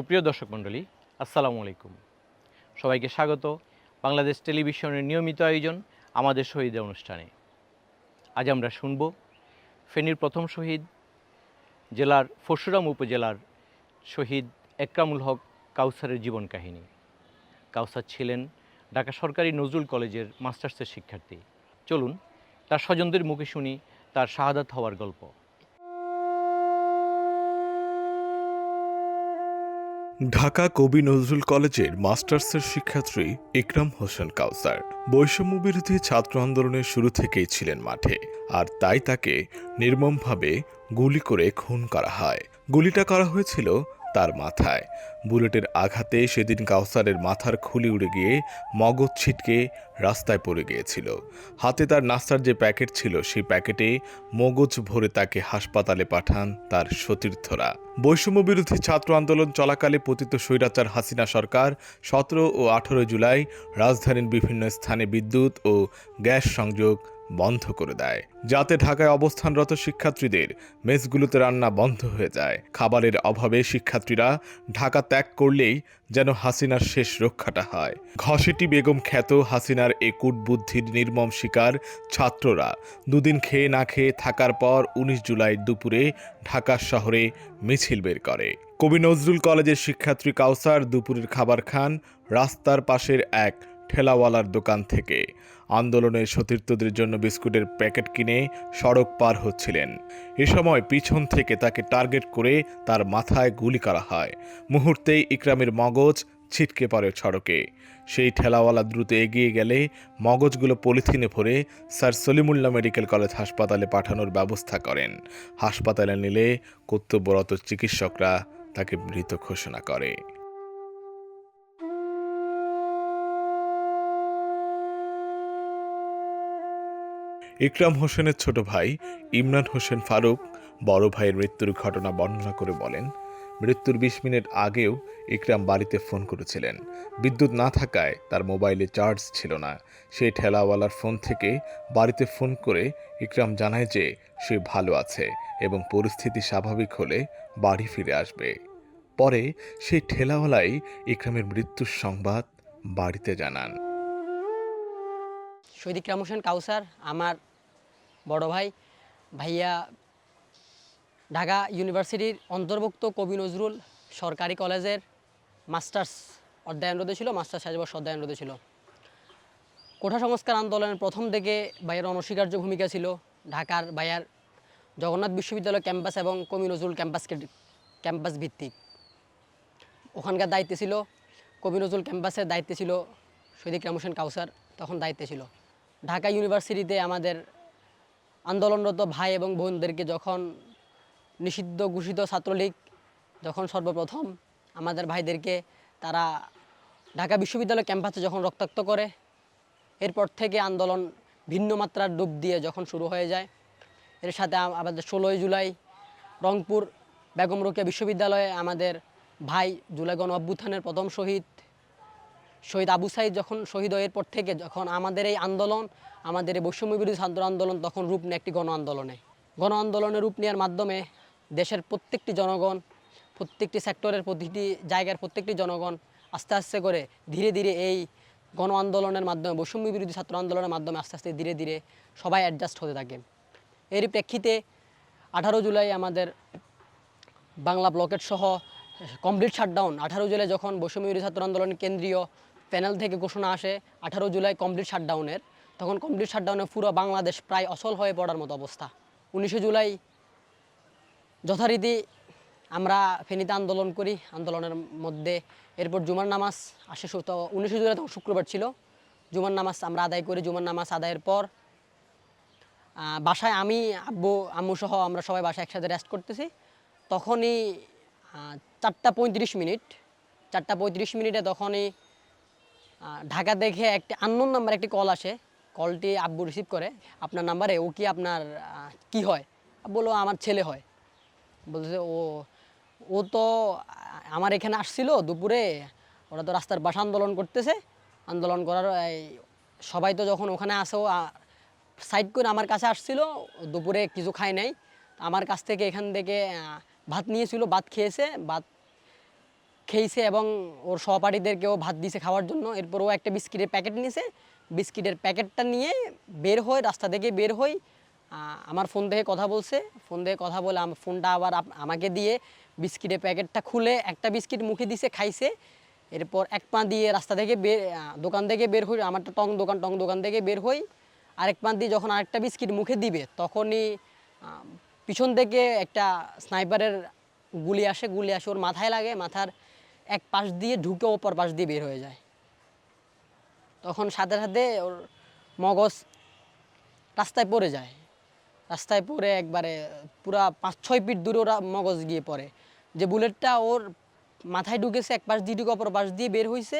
প্রিয় দর্শক মণ্ডলী, আসসালামু আলাইকুম। সবাইকে স্বাগত বাংলাদেশ টেলিভিশনের নিয়মিত আয়োজন আমাদের শহীদ অনুষ্ঠানে। আজ আমরা শুনব ফেনীর প্রথম শহীদ, জেলার পরশুরাম উপজেলার শহীদ একরামুল হক কাউসারের জীবন কাহিনী। কাউসার ছিলেন ঢাকা সরকারি নজরুল কলেজের মাস্টার্সের শিক্ষার্থী। চলুন তার স্বজনদের মুখে শুনি তার শাহাদাত হওয়ার গল্প। ঢাকা কবি নজরুল কলেজের মাস্টার্সের শিক্ষার্থী ইকরাম হোসেন কাউসার। বৈষম্য বিরোধী ছাত্র আন্দোলনের শুরু থেকেই ছিলেন মাঠে, আর তাই তাকে নির্মমভাবে গুলি করে খুন করা হয়। গুলিটা করা হয়েছিল তার মাথায়। বুলেটের আঘাতে সেদিন কাউসারের মাথার খুলি উড়ে গিয়ে মগজ ছিটকে রাস্তায় পড়ে গিয়েছিল। হাতে তার নাস্তার যে প্যাকেট ছিল, সেই প্যাকেটে মগজ ভরে তাকে হাসপাতালে পাঠান তার সতীর্থরা। বৈষম্য বিরোধী ছাত্র আন্দোলন চলাকালে পতিত স্বৈরাচার হাসিনা সরকার সতেরো ও আঠারো জুলাই রাজধানীর বিভিন্ন স্থানে বিদ্যুৎ ও গ্যাস সংযোগ বন্ধ করে দেয়। যাতে ঢাকায় অবস্থানরত শিক্ষার্থীদের মেসগুলোতে রান্না বন্ধ হয়ে যায়। খাবারের অভাবে শিক্ষার্থীরা ঢাকা ত্যাগ করলেই যেন হাসিনার শেষ রক্ষাটা হয়। ঘসেটি বেগম খ্যাত হাসিনার এ কূটবুদ্ধির নির্মম শিকার ছাত্ররা দুদিন খেয়ে না খেয়ে থাকার পর উনিশ জুলাই দুপুরে ঢাকা শহরে মিছিল বের করে। কবি নজরুল কলেজের শিক্ষার্থী কাউসার দুপুরের খাবার খান। রাস্তার পাশের এক ঠেলাওয়ালার দোকান থেকে। আন্দোলনের সতীর্থদের জন্য বিস্কুটের প্যাকেট কিনে সড়ক পার হচ্ছিলেন। এ সময় পিছন থেকে তাকে টার্গেট করে তার মাথায় গুলি করা হয়। মুহূর্তেই ইকরামের মগজ ছিটকে পড়ে সড়কে। সেই ঠেলাওয়ালা দ্রুত এগিয়ে গেলে মগজগুলো পলিথিনে ভরে স্যার সলিমুল্লাহ মেডিকেল কলেজ হাসপাতালে পাঠানোর ব্যবস্থা করেন। হাসপাতালে নিলে কর্তব্যরত চিকিৎসকরা তাকে মৃত ঘোষণা করে। ইকরাম হোসেনের ছোট ভাই ইমরান হোসেন ফারুক বড় ভাইয়ের মৃত্যুর ঘটনা বর্ণনা করে বলেন, মৃত্যুর বিশ মিনিট আগেও ইকরাম বাড়িতে ফোন করেছিলেন। বিদ্যুৎ না থাকায় তার মোবাইলে চার্জ ছিল না। সেই ঠেলাওয়ালার ফোন থেকে বাড়িতে ফোন করে ইকরাম জানায় যে সে ভালো আছে এবং পরিস্থিতি স্বাভাবিক হলে বাড়ি ফিরে আসবে। পরে সেই ঠেলাওয়ালাই ইকরামের মৃত্যুর সংবাদ বাড়িতে জানান। শহীদ ইকরাম হোসেন কাউসার, আমার বড় ভাই, ভাইয়া ঢাকা ইউনিভার্সিটির অন্তর্ভুক্ত কবি নজরুল সরকারি কলেজের মাস্টার্স অধ্যয়নরত ছিল, মাস্টার্স সাজ বর্ষ অধ্যয়নরত ছিল। কোঠা সংস্কার আন্দোলনের প্রথম থেকে ভাইয়ের অনস্বীকার্য ভূমিকা ছিল ঢাকার ভাইয়ার জগন্নাথ বিশ্ববিদ্যালয় ক্যাম্পাস এবং কবি নজরুল ক্যাম্পাসকে ক্যাম্পাস ভিত্তিক। ওখানকার দায়িত্বে ছিল, কবি নজরুল ক্যাম্পাসের দায়িত্বে ছিল শহীদ ইকরাম হোসেন কাউসার, তখন দায়িত্বে ছিল। ঢাকা ইউনিভার্সিটিতে আমাদের আন্দোলনরত ভাই এবং বোনদেরকে যখন নিষিদ্ধ ঘোষিত ছাত্রলীগ যখন সর্বপ্রথম আমাদের ভাইদেরকে তারা ঢাকা বিশ্ববিদ্যালয় ক্যাম্পাসে যখন রক্তাক্ত করে, এরপর থেকে আন্দোলন ভিন্ন মাত্রার ডুব দিয়ে যখন শুরু হয়ে যায়, এর সাথে আমাদের ষোলোই জুলাই রংপুর বেগম রোকেয়া বিশ্ববিদ্যালয়ে আমাদের ভাই জুলাই অভ্যুত্থানের প্রথম শহীদ শহীদ আবু সাইদ যখন শহীদ হয় এরপর থেকে যখন আমাদের এই আন্দোলন, আমাদের এই বৈষম্য বিরোধী ছাত্র আন্দোলন তখন রূপ নেয় একটি গণ আন্দোলনে। গণ আন্দোলনের রূপ নেওয়ার মাধ্যমে দেশের প্রত্যেকটি জনগণ, প্রত্যেকটি সেক্টরের প্রতিটি জায়গার প্রত্যেকটি জনগণ আস্তে আস্তে করে ধীরে ধীরে এই গণ আন্দোলনের মাধ্যমে, বৈষম্য বিরোধী ছাত্র আন্দোলনের মাধ্যমে আস্তে আস্তে ধীরে ধীরে সবাই অ্যাডজাস্ট হতে থাকে। এরই প্রেক্ষিতে আঠারো জুলাই আমাদের বাংলা ব্লকেট সহ কমপ্লিট শাটডাউন আঠারো জুলাই যখন বৈষম্য বিরোধী ছাত্র আন্দোলনের কেন্দ্রীয় প্যানেল থেকে ঘোষণা আসে আঠারো জুলাই কমপ্লিট শাটডাউনের তখন কমপ্লিট শাটডাউনে পুরো বাংলাদেশ প্রায় অচল হয়ে পড়ার মতো অবস্থা। উনিশে জুলাই যথারীতি আমরা ফেনীতে আন্দোলন করি। আন্দোলনের মধ্যে এরপর জুমার নামাজ আসে তো উনিশে জুলাই তখন শুক্রবার ছিল। জুমার নামাজ আমরা আদায় করি। জুমার নামাজ আদায়ের পর বাসায় আমি, আব্বু, আম্মু সহ আমরা সবাই বাসায় একসাথে রেস্ট করতেছি। তখনই চারটা পঁয়ত্রিশ মিনিট, চারটা পঁয়ত্রিশ মিনিটে তখনই ঢাকা দেখে একটি আননোন নাম্বার একটি কল আসে। কলটি আব্বু রিসিভ করে। আপনার নাম্বারে ও কি আপনার কি হয়? বলো আমার ছেলে হয়। বলছে ও ও তো আমার এখানে আসছিল দুপুরে। ওরা তো রাস্তার বাসা আন্দোলন করতেছে। আন্দোলন করার সবাই তো যখন ওখানে আসে ও সাইড করে আমার কাছে আসছিল। দুপুরে কিছু খায় নাই। আমার কাছ থেকে এখান থেকে ভাত নিয়েছিল, ভাত খেয়েছে। ভাত খেয়েছে এবং ওর সহপাঠীদেরকেও ভাত দিয়েছে খাওয়ার জন্য। এরপর ও একটা বিস্কিটের প্যাকেট নিয়েছে বিস্কিটের প্যাকেটটা নিয়ে বের হয়ে রাস্তা থেকে বের হই। আমার ফোন থেকে কথা বলছে। ফোন থেকে কথা বলে আমার ফোনটা আবার আমাকে দিয়ে বিস্কিটের প্যাকেটটা খুলে একটা বিস্কিট মুখে দিছে, খাইছে। এরপর এক পা দিয়ে রাস্তা থেকে বের দোকান থেকে বের হই আমারটা টং দোকান টং দোকান থেকে বের হই। আরেক পা দিয়ে যখন আরেকটা বিস্কিট মুখে দিবে, তখনই পিছন থেকে একটা স্নাইপারের গুলি আসে গুলি আসে ওর মাথায় লাগে। মাথার এক পাশ দিয়ে ঢুকে ওপর পাশ দিয়ে বের হয়ে যায়। তখন সাথে সাথে ওর মগজ রাস্তায় পড়ে যায়। রাস্তায় পড়ে একবারে পুরা পাঁচ, ছয় ফিট দূরে ওরা মগজ গিয়ে পড়ে। যে বুলেটটা ওর মাথায় ঢুকেছে, এক পাশ দিয়ে ঢুকে অপর পাশ দিয়ে বের হয়েছে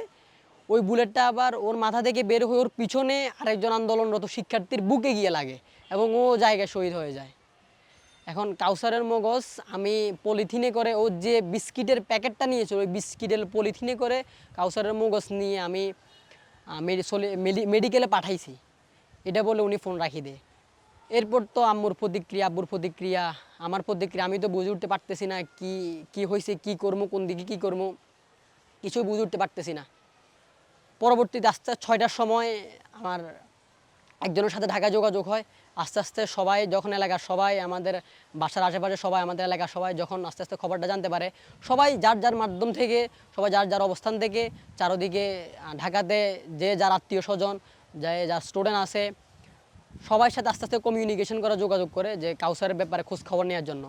ওই বুলেটটা আবার ওর মাথা থেকে বের হয়ে ওর পিছনে আরেকজন আন্দোলনরত শিক্ষার্থীর বুকে গিয়ে লাগে এবং ও জায়গায় শহীদ হয়ে যায়। এখন কাউসারের মগজ, আমি পলিথিনে করে ও যে বিস্কিটের প্যাকেটটা নিয়েছিল, ওই বিস্কিটের পলিথিনে করে কাউসারের মগজ নিয়ে আমি মেডিকেলে পাঠাইছি। এটা বলে উনি ফোন রাখি দে এরপর তো আম্মুর প্রতিক্রিয়া, আব্বুর প্রতিক্রিয়া, আমার প্রতিক্রিয়া, আমি তো বুঝে উঠতে পারতেছি না কি কি হয়েছে কি করব, কোন দিকে কি করব, কিছু বুঝে উঠতে পারতেছি না। পরবর্তীতে আস্তে ছয়টার সময় আমার একজনের সাথে ঢাকা যোগাযোগ হয়। আস্তে আস্তে সবাই যখন এলাকার সবাই আমাদের বাসার আশেপাশে সবাই আমাদের এলাকার সবাই যখন আস্তে আস্তে খবরটা জানতে পারে, সবাই যার যার মাধ্যম থেকে, সবাই যার যার অবস্থান থেকে, চারোদিকে ঢাকাতে যে যার আত্মীয় স্বজন, যে যার স্টুডেন্ট আছে সবার সাথে আস্তে আস্তে কমিউনিকেশন করা, যোগাযোগ করে যে কাউসারের ব্যাপারে খোঁজ খবর নেওয়ার জন্য।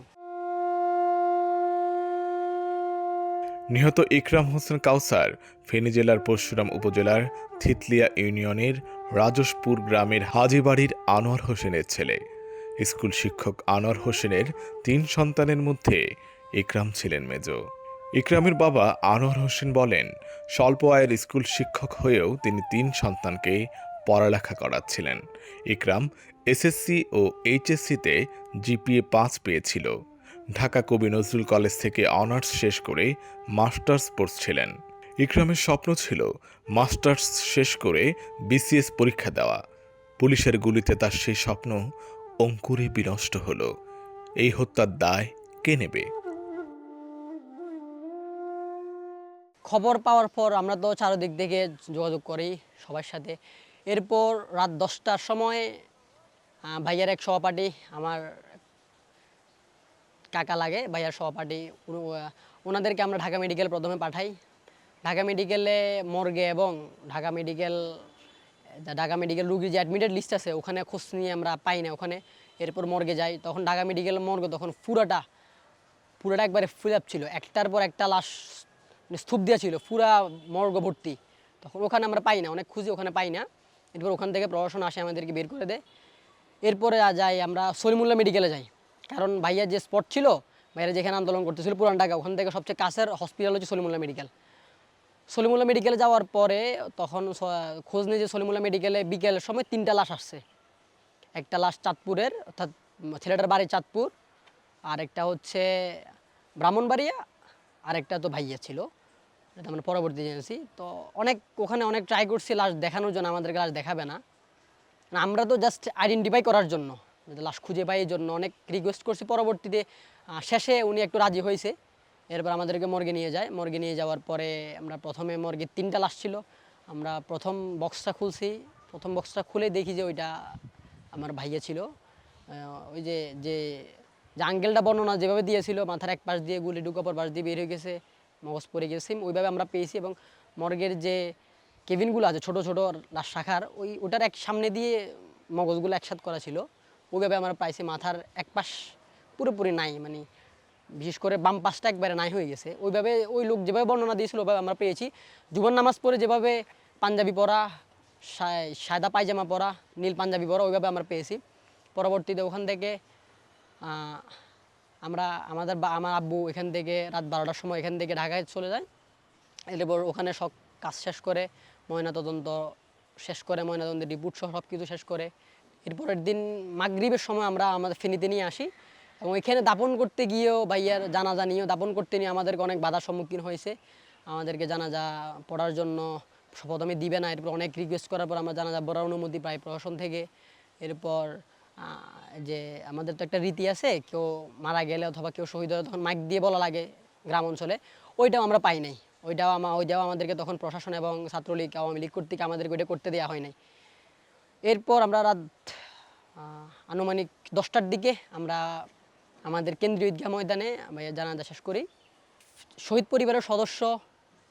নিহত ইকরাম হোসেন কাউসার ফেনী জেলার পরশুরাম উপজেলার থিতলিয়া ইউনিয়নের রাজসপুর গ্রামের হাজিবাড়ির আনোয়ার হোসেনের ছেলে। স্কুল শিক্ষক আনোয়ার হোসেনের তিন সন্তানের মধ্যে ইকরাম ছিলেন মেজ। ইকরামের বাবা আনোয়ার হোসেন বলেন, স্বল্প আয়ের স্কুল শিক্ষক হয়েও তিনি তিন সন্তানকে পড়ালেখা করাচ্ছিলেন। ইকরাম এসএসসি ও এইচএসসিতে জিপিএ পাঁচ পেয়েছিল। ঢাকা কবি নজরুল কলেজ থেকে অনার্স শেষ করে মাস্টার্স পড়ছিলেন। ইকরামের স্বপ্ন ছিল মাস্টার্স শেষ করে বিসিএস পরীক্ষা দেওয়া। পুলিশের গুলিতে তার সেই স্বপ্ন অঙ্কুরে বিনষ্ট হল। এই হত্যার দায় কে নেবে? খবর পাওয়ার পর আমরা তো চারদিক থেকে যোগাযোগ করি সবার সাথে। এরপর রাত দশটার সময় ভাইয়ার এক সহপাঠী আমার কাকা লাগে, ভাইয়ার সহপাঠী ওনাদেরকে আমরা ঢাকা মেডিকেল প্রথমে পাঠাই। ঢাকা মেডিকেলে মর্গে এবং ঢাকা মেডিকেল ঢাকা মেডিকেল রুগী যে অ্যাডমিটেড লিস্ট আছে, ওখানে খোঁজ নিয়ে আমরা পাই না। ওখানে এরপর মর্গে যাই। তখন ঢাকা মেডিকেল মর্গে তখন পুরাটা, পুরোটা একবারে ফিল আপ ছিল। একটার পর একটা লাশ মানে স্তূপ দেওয়া ছিল, পুরা মর্গ ভর্তি। তখন ওখানে আমরা পাই না, অনেক খুঁজি ওখানে পাই না। এরপর ওখান থেকে প্রশাসন আসে আমাদেরকে বের করে দেয়। এরপরে যাই, আমরা সলিমুল্লাহ মেডিকেলে যাই। কারণ ভাইয়ার যে স্পট ছিল, ভাইয়ারা যেখানে আন্দোলন করতেছিল পুরান ঢাকা, ওখান থেকে সবচেয়ে কাছের হসপিটাল হচ্ছে সলিমুল্লাহ মেডিকেল সলিমুল্লাহ মেডিকেলে যাওয়ার পরে তখন খোঁজ নিয়ে যে সলিমুল্লাহ মেডিকেলে বিকেলের সময় তিনটা লাশ আসছে। একটা লাশ চাঁদপুরের, অর্থাৎ ছেলেটার বাড়ি চাঁদপুর, আর একটা হচ্ছে ব্রাহ্মণবাড়িয়া, আর একটা তো ভাইয়া ছিল। এটা আমরা পরবর্তী জেনেছি। তো অনেক, ওখানে অনেক ট্রাই করছি লাশ দেখানোর জন্য, আমাদেরকে লাশ দেখাবে না। আমরা তো জাস্ট আইডেন্টিফাই করার জন্য লাশ খুঁজে পাই এই জন্য। অনেক রিকোয়েস্ট করছি পরবর্তীতে শেষে উনি একটু রাজি হয়েছে। এরপর আমাদেরকে মর্গে নিয়ে যায়। মর্গে নিয়ে যাওয়ার পরে আমরা প্রথমে মর্গে তিনটা লাশ ছিল। আমরা প্রথম বক্সটা খুলছি। প্রথম বক্সটা খুলে দেখি যে ওইটা আমার ভাইয়া ছিল। ওই যে যে আঙ্গেলটা বর্ণনা যেভাবে দিয়েছিল, মাথার এক পাশ দিয়ে গুলি ঢুকাপর পাশ দিয়ে বের হয়ে গেছে, মগজ পড়ে গেছে ওইভাবে আমরা পেয়েছি এবং মর্গের যে কেবিনগুলো আছে, ছোট ছোট লাশ শাখার, ওই ওটার এক সামনে দিয়ে মগজগুলো একসাথ করা ছিল। ওইভাবে আমরা পাইছি, মাথার এক পাশ পুরোপুরি নাই মানে বিশেষ করে বাম পাশটা একবারে নাই হয়ে গেছে। ওইভাবে ওই লোক যেভাবে বর্ণনা দিয়েছিল, ওইভাবে আমরা পেয়েছি। জুবান নামাজ পড়ে যেভাবে পাঞ্জাবি পরা সাদা পায়জামা পরা, নীল পাঞ্জাবি পরা, ওইভাবে আমরা পেয়েছি। পরবর্তীতে ওখান থেকে আমরা, আমাদের বা, আমার আব্বু এখান থেকে রাত বারোটার সময় এখান থেকে ঢাকায় চলে যায়। এরপর ওখানে সব কাজ শেষ করে, ময়নাতদন্ত শেষ করে ময়নাতদন্তের রিপোর্ট সহ সব কিছু শেষ করে। এরপরের দিন মাগরিবের সময় আমরা আমাদের ফেনীতে নিয়ে আসি। এবং এখানে দাপন করতে গিয়েও ভাইয়ার জানাজা নিয়েও দাপন করতে নিয়ে আমাদেরকে অনেক বাধার সম্মুখীন হয়েছে। আমাদেরকে জানাজা পড়ার জন্য প্রথমে দিবে না, এরপর অনেক রিকোয়েস্ট করার পর আমরা জানাজা পড়ার অনুমতি পাই প্রশাসন থেকে। এরপর যে আমাদের তো একটা রীতি আছে, কেউ মারা গেলে অথবা কেউ শহীদ হলে তখন মাইক দিয়ে বলা লাগে গ্রাম অঞ্চলে। ওইটাও আমরা পাই নাই। ওইটাও আমা, ওইটাও আমাদেরকে তখন প্রশাসন এবং ছাত্রলীগ, আওয়ামী লীগ কর্তৃক আমাদেরকে ওইটা করতে দেওয়া হয় নাই। এরপর আমরা রাত আনুমানিক দশটার দিকে আমরা আমাদের কেন্দ্রীয় ঈদগাহ ময়দানে আমরা জানাজা শেষ করি। শহীদ পরিবারের সদস্য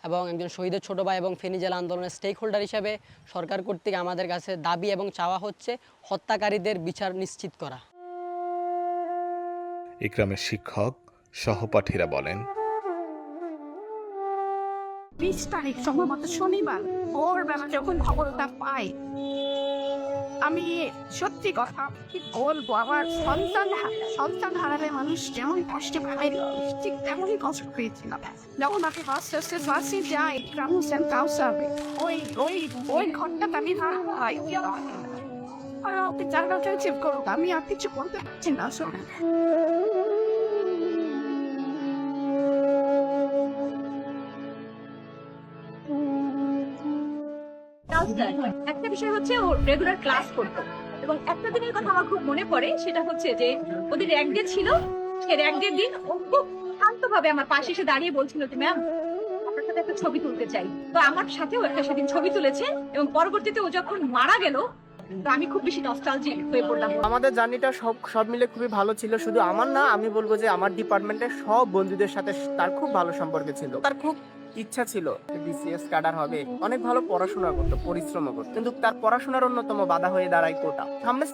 এবং একজন শহীদের ছোট ভাই এবং ফেনী জেলা আন্দোলনের স্টেক হোল্ডার হিসেবে সরকার কর্তৃক আমাদের কাছে দাবি এবং চাওয়া হচ্ছে হত্যাকারীদের বিচার নিশ্চিত করা। ইকরামের শিক্ষক সহপাঠীরা বলেন বিশ তারিখ সম্ভবত শনিবার ভোরবেলা যখন খবরটা পাই আমি সত্যি কথা কি বলব? আমার সন্তান সন্তান হারালে মানুষ যেমন কষ্টে ঠিক তেমনই কষ্ট পেয়েছিলাম যখন আমি ফার্স্ট আস্তে বাসে যাই, গ্রাম কাউসার, ওই ওই ওই ঘরটাতে আমি না করুন আমি আর কিছু বলতে পারছি না একটা বিষয় হচ্ছে ও রেগুলার ক্লাস করতো। এবং একটা দিনের কথা আমার খুব মনে পড়ে, সেটা হচ্ছে যে ওদের র্যাঙ্ক ডে ছিল সে র্যাঙ্ক দিন ও খুব আমার পাশে এসে দাঁড়িয়ে বলছিল যে ম্যাম আপনার সাথে একটা ছবি তুলতে চাই। তো আমার একটা সেদিন ছবি তুলেছে এবং পরবর্তীতে ও যখন মারা গেল আমি খুব বেশি নস্টালজিক হয়ে পড়লাম। আমাদের জার্নিটা সব সব মিলে খুবই ভালো ছিল। শুধু আমার না, আমি বলব যে আমার ডিপার্টমেন্টের সব বন্ধুদের সাথে তার খুব ভালো সম্পর্ক ছিল। তার খুব ইচ্ছা ছিল বিসিএস ক্যাডার হবে, অনেক ভালো পড়াশোনা করতো পরিশ্রম করতো। কিন্তু তার পড়াশোনার অন্যতম বাধা হয়ে দাঁড়ায় কোটা। সামনে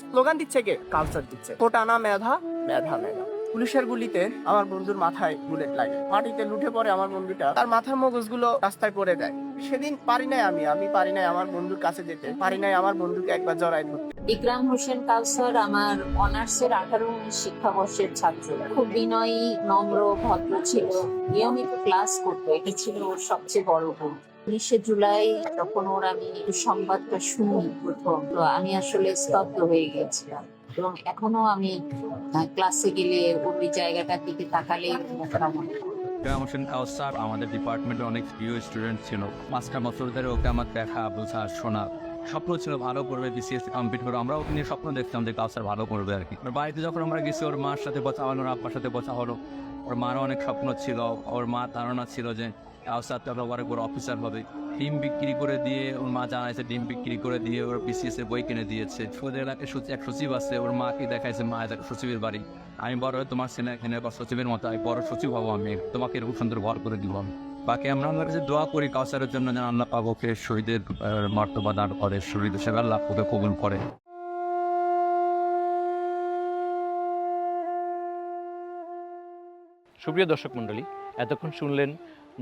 স্লোগান দিচ্ছে কে? কালচার দিচ্ছে। কোটা না মেধা মেধা মেধা। পুলিশের গুলিতে আমার বন্ধুর মাথায় বুলেট লাগে। মাটিতে লুটে পড়ে আমার বন্ধুটা, তার মাথার মগজগুলো রাস্তায় পড়ে দেয় সেদিন পারি নাই আমি আমি পারি নাই আমার বন্ধুর কাছে যেতে, পারি নাই আমার বন্ধুকে একবার জড়াই ধরতে। ইকরাম হোসেন কাউসার আমার অনার্সের আঠারো উনিশ শিক্ষাবর্ষের ছাত্র। খুব বিনয়ী, নম্র, ভদ্র ছিল। নিয়মিত ক্লাস করতো। এটি ছিল ওর সবচেয়ে বড় গুণ উনিশে জুলাই যখন ওর আমি সংবাদটা শুনি প্রথম, তো আমি আসলে স্তব্ধ হয়ে গেছিলাম। এবং এখনও আমি ক্লাসে গেলে ওই জায়গাটার দিকে তাকালে ইকরাম হোসেন কাউসার আমাদের ডিপার্টমেন্টের অনেক প্রিয় স্টুডেন্ট ছিল। বছর ধরে ওকে আমার দেখা, বোঝা, শোনা। স্বপ্ন ছিল ভালো করবে বিসিএস কমপ্লিট করবে। আমরাও নিয়ে স্বপ্ন দেখতাম যে কাউসার ভালো করবে আর কি। বাড়িতে যখন আমরা গেছি, ওর মার সাথে কথা হলো, ওর আব্বার সাথে কথা হলো। ওর মারও অনেক স্বপ্ন ছিল, ওর মা ধারণা ছিল যে কাউসার তো অনেক বড় অফিসার হবে। ডিম বিক্রি করে দিয়ে ওর মা জানাইছে ডিম বিক্রি করে দিয়ে ওর বিসিএস এর বই কিনে দিয়েছে। ওদের এলাকায় এক সচিব আছে, ওর মাকে দেখাইছে, মা এক সচিবের বাড়ি। আমি বড় তোমার ছেলে, এখানে বা সচিবের মতো, আমি বড় সচিব হব আমি। তোমাকে এরকম সুন্দর ঘর করে দিব আমি। বাকি আমরা আল্লাহর কাছে দোয়া করি, কাউসারের জন্য যেন আল্লাহ পাবকে শহীদের মর্তবা দান করে, শহীদ হিসেবে আল্লাহ ওকে কবুল করে। সুপ্রিয় দর্শক মণ্ডলী, এতক্ষণ শুনলেন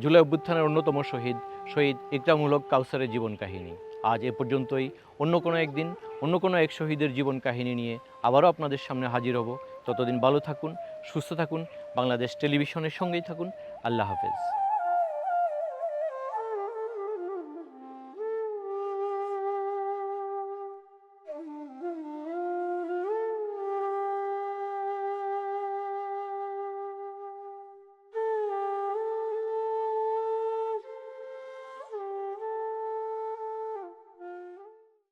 জুলাই অভ্যুত্থানের অন্যতম শহীদ শহীদ ইকরামূলক কাউসারের জীবন কাহিনী। আজ এ পর্যন্তই। অন্য কোনো একদিন, অন্য কোনো এক শহীদের জীবন কাহিনী নিয়ে আবারও আপনাদের সামনে হাজির হব। ততদিন ভালো থাকুন, সুস্থ থাকুন, বাংলাদেশ টেলিভিশনের সঙ্গেই থাকুন। আল্লাহ হাফেজ।